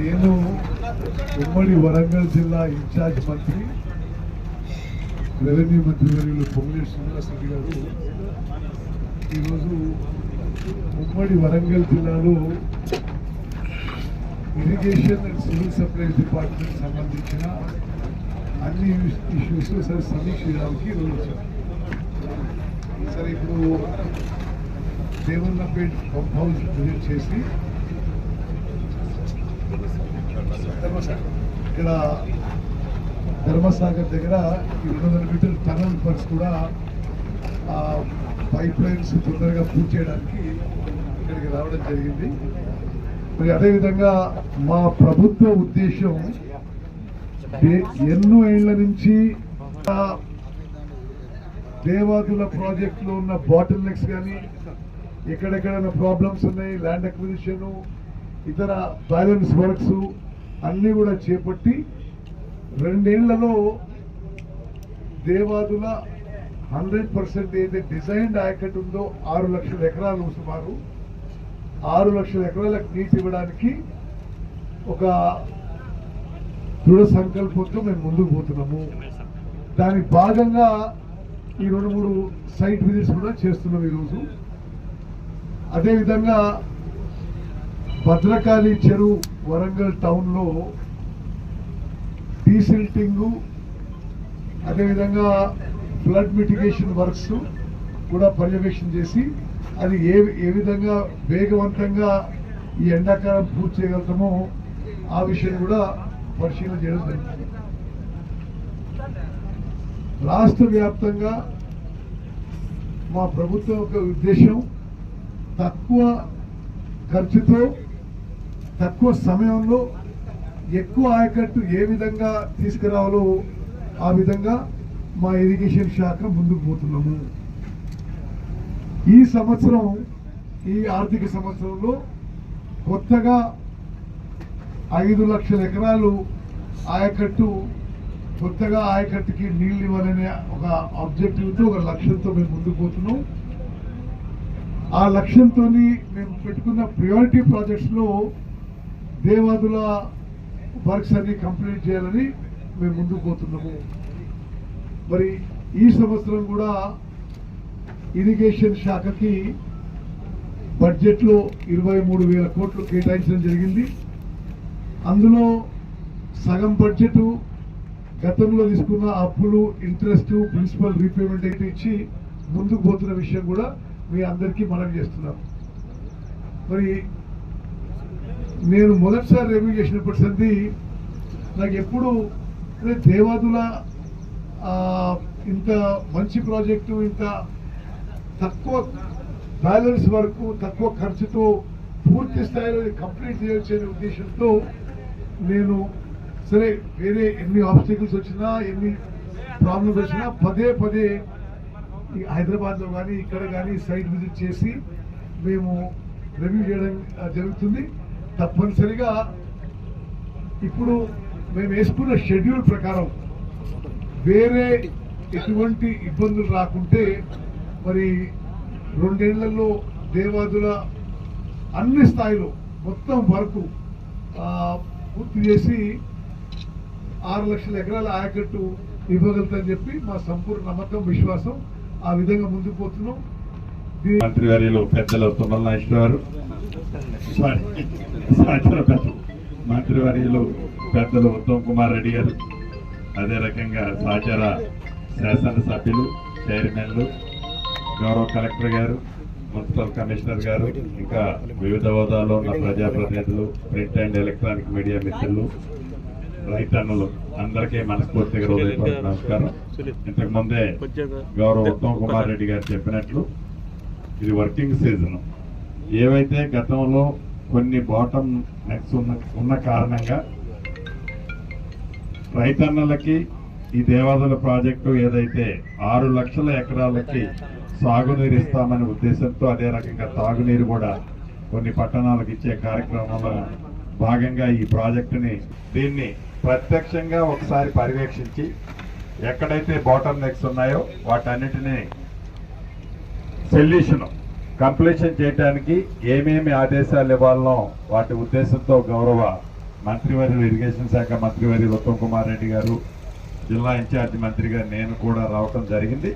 నేను ఉమ్మడి వరంగల్ జిల్లా ఇన్ఛార్జ్ మంత్రి రెవెన్యూ మంత్రి వర్యులు పొంగులేటి శ్రీనివాసరెడ్డి గారు. ఈరోజు ఉమ్మడి వరంగల్ జిల్లాలో irrigation and civil supplies department సంబంధించిన అన్ని ఇష్యూస్ సరే సమీక్ష చేయడానికి ఈరోజు వచ్చాను సరే ఇప్పుడు దేవన్నపేట్ పంప్ హౌస్ విజిట్ చేసి ఇక్కడ ధర్మసాగర్ దగ్గర ఈ రెండు వందల మీటర్ టనల్ వర్క్స్ కూడా పైప్ లైన్స్ తొందరగా పూర్తి చేయడానికి ఇక్కడికి రావడం జరిగింది. మరి అదేవిధంగా మా ప్రభుత్వ ఉద్దేశం ఎన్నో ఏళ్ళ నుంచి దేవాదుల ప్రాజెక్టులో ఉన్న బాటిల్ నెక్స్ కానీ ఎక్కడెక్కడైనా ప్రాబ్లమ్స్ ఉన్నాయి ల్యాండ్ అక్విజిషన్ ఇతర బ్యాలెన్స్ వర్క్స్ అన్నీ కూడా చేపట్టి రెండేళ్ళలో దేవాదుల హండ్రెడ్ పర్సెంట్ ఏదైతే డిజైన్డ్ యాకెట్ ఉందో ఆరు లక్షల ఎకరాలు సుమారు ఆరు లక్షల ఎకరాలకు నీటి ఇవ్వడానికి ఒక దృఢ సంకల్పంతో మేము ముందుకు పోతున్నాము. దానికి భాగంగా ఈ రెండు మూడు సైట్ విజిట్స్ కూడా చేస్తున్నాం ఈరోజు. అదేవిధంగా భద్రకాళి చెరువు వరంగల్ టౌన్లో డీసిల్టింగు అదేవిధంగా ఫ్లడ్ మిటిగేషన్ వర్క్స్ కూడా పర్యవేక్షణ చేసి అది ఏ ఏ విధంగా వేగవంతంగా ఈ ఎండాకాలం పూర్తి చేయగలుగుతామో ఆ విషయం కూడా పరిశీలన చేయడం జరిగింది. రాష్ట్ర వ్యాప్తంగా మా ప్రభుత్వం యొక్క ఉద్దేశం తక్కువ ఖర్చుతో తక్కువ సమయంలో ఎక్కువ ఆయకట్టు ఏ విధంగా తీసుకురావాలో ఆ విధంగా మా ఇరిగేషన్ శాఖ ముందుకు పోతున్నాము. ఈ సంవత్సరం ఈ ఆర్థిక సంవత్సరంలో కొత్తగా ఐదు లక్షల ఎకరాలు ఆయకట్టు కొత్తగా ఆయకట్టుకి నీళ్ళు ఇవ్వాలనే ఒక ఆబ్జెక్టివ్తో ఒక లక్ష్యంతో మేము ముందుకు పోతున్నాం. ఆ లక్ష్యంతో మేము పెట్టుకున్న ప్రియారిటీ ప్రాజెక్ట్స్లో దేవాదుల వర్క్స్ అన్ని కంప్లీట్ చేయాలని మేము ముందుకు పోతున్నాము. మరి ఈ సంవత్సరం కూడా ఇరిగేషన్ శాఖకి బడ్జెట్లో ఇరవై మూడు వేల కోట్లు కేటాయించడం జరిగింది. అందులో సగం బడ్జెట్ గతంలో తీసుకున్న అప్పులు ఇంట్రెస్ట్ ప్రిన్సిపల్ రీపేమెంట్ అయితే ఇచ్చి ముందుకు పోతున్న విషయం కూడా మీ అందరికీ మనం చేస్తున్నాం. మరి నేను మొదటిసారి రివ్యూ చేసినప్పటి సంది నాకు ఎప్పుడు అరే దేవాదుల ఇంత మంచి ప్రాజెక్టు ఇంత తక్కువ బ్యాలెన్స్ వరకు తక్కువ ఖర్చుతో పూర్తి స్థాయిలో కంప్లీట్ చేయొచ్చు అనే ఉద్దేశంతో నేను సరే వేరే ఎన్ని ఆబ్స్టికల్స్ వచ్చినా ఎన్ని ప్రాబ్లమ్స్ వచ్చినా పదే పదే ఈ హైదరాబాద్లో కానీ ఇక్కడ కానీ సైట్ విజిట్ చేసి మేము రివ్యూ చేయడం జరుగుతుంది. తప్పనిసరిగా ఇప్పుడు మేము వేసుకున్న షెడ్యూల్ ప్రకారం వేరే ఎటువంటి ఇబ్బందులు రాకుంటే మరి రెండేళ్ళలో దేవాదుల అన్ని స్థాయిలో మొత్తం వరకు ఆ, పూర్తి చేసి ఆరు లక్షల ఎకరాల ఆయకట్టు ఇవ్వగలుగుతామని చెప్పి మా సంపూర్ణ నమ్మకం విశ్వాసం ఆ విధంగా ముందుకు పోతున్నాం. దీ- మంత్రివర్యులు పెద్దలు తుమ్మల నాగేశ్వర గారు. సారీ సాయంత్రం మంత్రివర్యులు పెద్దలు ఉత్తమ్ కుమార్ రెడ్డి గారు అదే రకంగా సహచర శాసనసభ్యులు చైర్మన్లు గౌరవ కలెక్టర్ గారు మున్సిపల్ కమిషనర్ గారు ఇంకా వివిధ హోదాల్లో ఉన్న ప్రజాప్రతినిధులు ప్రింట్ అండ్ ఎలక్ట్రానిక్ మీడియా మిత్రులు రైతన్నులు అందరికీ మనస్ఫూర్తిగా హృదయపూర్వక నమస్కారం. ఇంతకు ముందే గౌరవ ఉత్తమ్ కుమార్ రెడ్డి గారు చెప్పినట్లు ఇది వర్కింగ్ సీజన్. ఏవైతే గతంలో కొన్ని బాటమ్ నెక్స్ ఉన్న ఉన్న కారణంగా రైతన్నలకి ఈ దేవాదుల ప్రాజెక్టు ఏదైతే ఆరు లక్షల ఎకరాలకి సాగునీరు ఇస్తామనే ఉద్దేశంతో అదే రకంగా తాగునీరు కూడా కొన్ని పట్టణాలకు ఇచ్చే కార్యక్రమంలో భాగంగా ఈ ప్రాజెక్టుని దీన్ని ప్రత్యక్షంగా ఒకసారి పర్యవేక్షించి ఎక్కడైతే బాటమ్ నెక్స్ ఉన్నాయో వాటన్నిటినీ సొల్యూషను కంప్లీషన్ చేయడానికి ఏమేమి ఆదేశాలు ఇవ్వాలనో వాటి ఉద్దేశంతో గౌరవ మంత్రివర్యులు ఇరిగేషన్ శాఖ మంత్రివర్యులు ఉత్తమ్ కుమార్ రెడ్డి గారు జిల్లా ఇన్ఛార్జి మంత్రిగా నేను కూడా రావటం జరిగింది.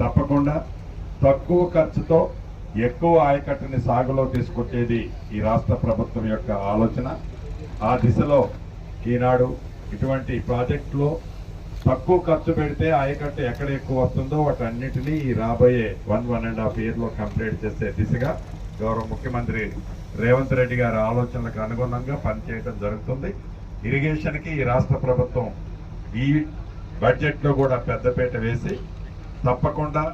తప్పకుండా తక్కువ ఖర్చుతో ఎక్కువ ఆయకట్టుని సాగులో తీసుకొచ్చేది ఈ రాష్ట్ర ప్రభుత్వం యొక్క ఆలోచన. ఆ దిశలో ఈనాడు ఇటువంటి ప్రాజెక్టులో తక్కువ ఖర్చు పెడితే ఆయకట్టు ఎక్కడ ఎక్కువ వస్తుందో వాటన్నిటినీ ఈ రాబోయే వన్ వన్ అండ్ హాఫ్ ఇయర్లో కంప్లీట్ చేసే దిశగా గౌరవ ముఖ్యమంత్రి రేవంత్ రెడ్డి గారి ఆలోచనలకు అనుగుణంగా పనిచేయడం జరుగుతుంది. ఇరిగేషన్కి ఈ రాష్ట్ర ప్రభుత్వం ఈ బడ్జెట్లో కూడా పెద్దపీట వేసి తప్పకుండా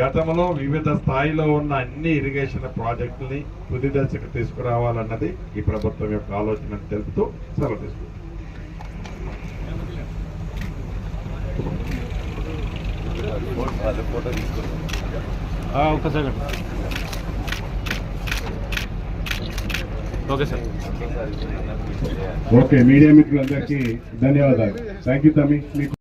గతంలో వివిధ స్థాయిలో ఉన్న అన్ని ఇరిగేషన్ ప్రాజెక్టుల్ని తుది దశకు తీసుకురావాలన్నది ఈ ప్రభుత్వం యొక్క ఆలోచన తెలుపుతూ సెలవు తీసుకుంటాం ఒక్క second okay sir. Okay media మిత్రులందరికీ ధన్యవాదాలు. థ్యాంక్ యూ తమ్మి మీకు